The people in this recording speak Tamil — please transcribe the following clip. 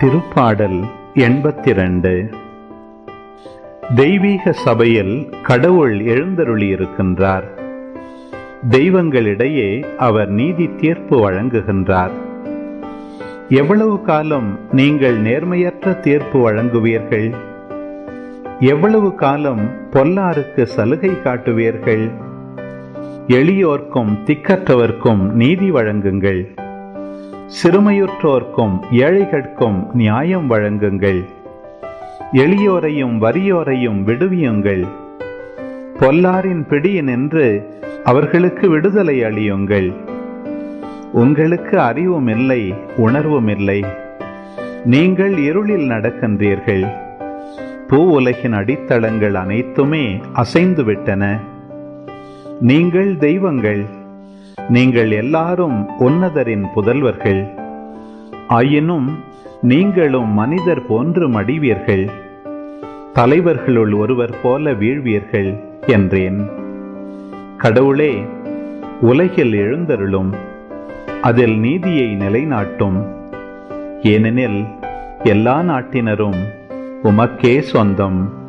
திருப்பாடல் எண்பத்திரண்டு. தெய்வீக சபையில் கடவுள் எழுந்தருளியிருக்கின்றார். தெய்வங்களிடையே அவர் நீதி தீர்ப்பு வழங்குகின்றார். எவ்வளவு காலம் நீங்கள் நேர்மையற்ற தீர்ப்பு வழங்குவீர்கள்? எவ்வளவு காலம் பொல்லாருக்கு சலுகை காட்டுவீர்கள்? எளியோர்க்கும் திக்கற்றவர்க்கும் நீதி வழங்குங்கள். சிறுமையுற்றோர்க்கும் ஏழைகட்கும் நியாயம் வழங்குங்கள். எளியோரையும் வறியோரையும் விடுவியுங்கள். பொல்லாரின் பிடியினின்று அவர்களுக்கு விடுதலை அளியுங்கள். உங்களுக்கு அறிவும் இல்லை உணர்வும் இல்லை நீங்கள் இருளில் நடக்கின்றீர்கள். பூ உலகின் அடித்தளங்கள் அனைத்துமே அசைந்துவிட்டன. நீங்கள் தெய்வங்கள். நீங்கள் எல்லாரும் உன்னதரின் புதல்வர்கள். ஆயினும் நீங்களும் மனிதர் போன்று மடிவீர்கள். தலைவர்களுள் ஒருவர் போல வீழ்வீர்கள் என்றேன். கடவுளே உலகில் எழுந்தருளும் அதில் நீதியை நிலைநாட்டும். ஏனெனில் எல்லா நாட்டினரும் உமக்கே சொந்தம்.